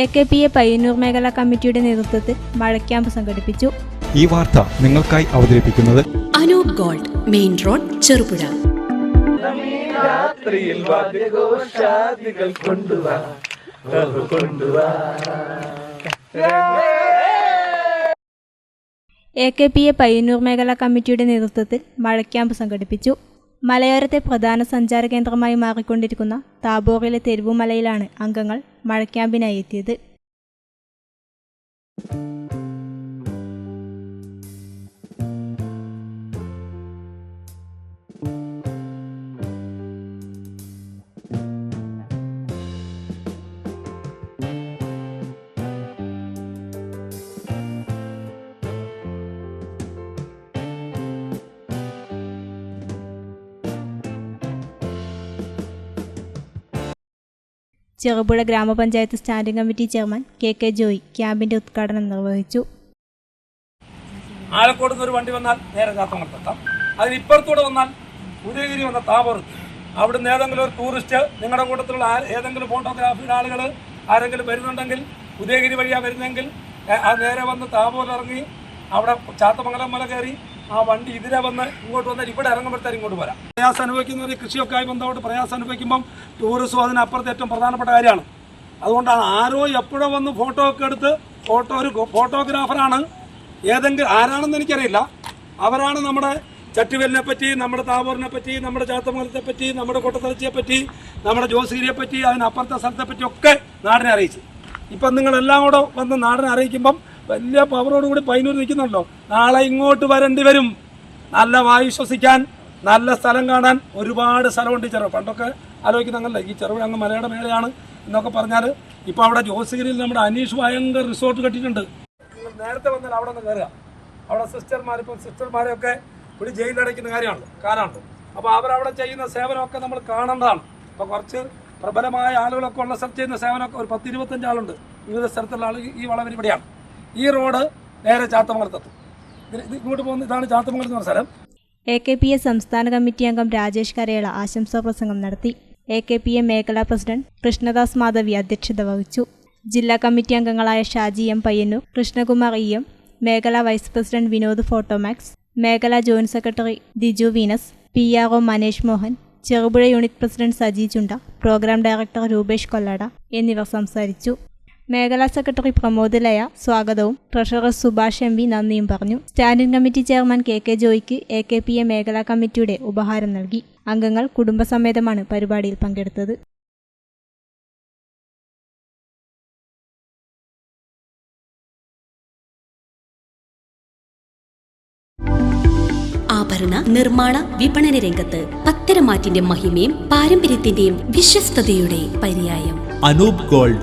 A K P A Payyannur മേഖലാ കമ്മിറ്റിയുടെ നേതൃത്വത്തിൽ മഴക്യാമ്പ് സംഘടിപ്പിച്ചു. ഈ വാർത്ത നിങ്ങൾക്കായി അവതരിപ്പിക്കുന്നത് Anoop gold main road Cherupuzha. രാത്രിയിൽ വാദ്യഘോഷാദികൾ കൊണ്ടുവാ കൊണ്ടുവാ. A K P A Payyannur മേഖലാ കമ്മിറ്റിയുടെ നേതൃത്വത്തിൽ മഴക്യാമ്പ് സംഘടിപ്പിച്ചു. മലയോരത്തെ പ്രധാന സഞ്ചാര കേന്ദ്രമായി മാറിക്കൊണ്ടിരിക്കുന്ന താബോറിലെ തെരുവുമലയിലാണ് അംഗങ്ങൾ മഴക്യാമ്പിനായി എത്തിയത്. ചെറുപുഴ ഗ്രാമപഞ്ചായത്ത് standing committee chairman K K Joy ക്യാമ്പിന്റെ ഉദ്ഘാടനം നിർവഹിച്ചു. ആലക്കോട് നിന്ന് ഒരു വണ്ടി വന്നാൽ നേരെ ചാത്തമംഗലത്തെത്താം. അതിനിപ്പുറത്തൂടെ വന്നാൽ ഉദയഗിരി വന്ന താപുറത്ത് അവിടുന്ന് ഏതെങ്കിലും ഒരു ടൂറിസ്റ്റ് നിങ്ങളുടെ കൂട്ടത്തിലുള്ള ഏതെങ്കിലും ഫോട്ടോഗ്രാഫിയുടെ ആളുകൾ ആരെങ്കിലും വരുന്നുണ്ടെങ്കിൽ ഉദയഗിരി വഴിയാണ് വരുന്നെങ്കിൽ നേരെ വന്ന് താപൂരിറങ്ങി അവിടെ ചാത്തമംഗലം മല കയറി ആ വണ്ടി ഇതിലെ വന്ന് ഇങ്ങോട്ട് വന്നാൽ ഇവിടെ ഇറങ്ങുമ്പോഴത്തേക്കും ഇങ്ങോട്ട് വരാം പ്രയാസം അനുഭവിക്കുന്നവർ കൃഷിയൊക്കെ ആയി ബന്ധപ്പെട്ട് പ്രയാസം അനുഭവിക്കുമ്പം ടൂറിസം അതിനപ്പുറത്ത് ഏറ്റവും പ്രധാനപ്പെട്ട കാര്യമാണ്. അതുകൊണ്ടാണ് ആരോ എപ്പോഴോ വന്ന് ഫോട്ടോ ഒക്കെ എടുത്ത് ഫോട്ടോ ഒരു ഫോട്ടോഗ്രാഫറാണ് ഏതെങ്കിലും ആരാണെന്ന് എനിക്കറിയില്ല. അവരാണ് നമ്മുടെ ചട്ടുവലിനെ പറ്റി നമ്മുടെ താവൂറിനെ പറ്റി നമ്മുടെ ചാത്തമംഗലത്തെ പറ്റി നമ്മുടെ കൊട്ടത്തലച്ചിയെ പറ്റി നമ്മുടെ ജോസിഗിരിയെ പറ്റി അതിനപ്പുറത്തെ സ്ഥലത്തെ പറ്റി ഒക്കെ നാടിനെ അറിയിച്ചു. ഇപ്പം നിങ്ങളെല്ലാം കൂടെ വന്ന് നാടിനെ അറിയിക്കുമ്പം വലിയ പവറോടുകൂടി പൈനൂർ നിൽക്കുന്നുണ്ടോ? നാളെ ഇങ്ങോട്ട് വരേണ്ടി വരും. നല്ല വായു ശ്വസിക്കാൻ നല്ല സ്ഥലം കാണാൻ ഒരുപാട് സ്ഥലമുണ്ട് ചെറുപുഴ പണ്ടൊക്കെ ആലോചിക്കുന്ന ഈ ചെറുപുഴ അങ്ങ് മലയുടെ മേലെയാണ് എന്നൊക്കെ പറഞ്ഞാൽ ഇപ്പോൾ അവിടെ ജോസഗിരിയിൽ നമ്മുടെ അനീഷ് ഭയങ്കര റിസോർട്ട് കെട്ടിയിട്ടുണ്ട്. നേരത്തെ വന്നാൽ അവിടെ നിന്ന് കയറുക. അവിടെ സിസ്റ്റർമാർ ഇപ്പം സിസ്റ്റർമാരെയൊക്കെ ഒരു ജയിലിലടയ്ക്കുന്ന കാര്യമാണ് കാലാണ് അപ്പോൾ അവരവിടെ ചെയ്യുന്ന സേവനമൊക്കെ നമ്മൾ കാണേണ്ടതാണ്. അപ്പോൾ കുറച്ച് പ്രബലമായ ആളുകളൊക്കെ ഉള്ള സ്ഥലത്ത് ചെയ്യുന്ന സേവനമൊക്കെ ഒരു പത്ത് ആളുണ്ട്. വിവിധ സ്ഥലത്തുള്ള ആൾ ഈ വളവിൽ ഇവിടെയാണ് ഈ റോഡ് നേരെ ചാത്തമംഗലത്തെത്തും. ഇങ്ങോട്ട് പോകുന്ന ഇതാണ് ചാത്തമംഗലം എന്ന് സ്ഥലം. എ കെ പി എ സംസ്ഥാന കമ്മിറ്റി അംഗം രാജേഷ് കരേള ആശംസാ പ്രസംഗം നടത്തി. എ കെ പി എ മേഖലാ പ്രസിഡന്റ് കൃഷ്ണദാസ് മാധവി അധ്യക്ഷത വഹിച്ചു. ജില്ലാ കമ്മിറ്റി അംഗങ്ങളായ Shaji M Payyannur Krishnakumar E M മേഖലാ വൈസ് പ്രസിഡന്റ് വിനോദ് ഫോട്ടോമാക്സ് മേഖലാ joint secretary Diju Venus P R O Manesh Mohan Cherupuzha unit president Saji Chunda programme director Rupesh Kollada എന്നിവർ സംസാരിച്ചു. മേഖലാ സെക്രട്ടറി പ്രമോദ് ലയ സ്വാഗതവും. ട്രഷറർ സുഭാഷ് എം വി നന്ദിയും പറഞ്ഞു. Standing committee chairman K K ജോയിക്ക് A K P A മേഖലാ കമ്മിറ്റിയുടെ ഉപഹാരം നൽകി. അംഗങ്ങൾ കുടുംബസമേതമാണ് പരിപാടിയിൽ പങ്കെടുത്തത്. ആഭരണ നിർമ്മാണ വിപണന രംഗത്ത് പത്തരമാറ്റിന്റെ മഹിമയും പാരമ്പര്യത്തിന്റെയും വിശ്വസ്തയുടെ പര്യായം. Anoop gold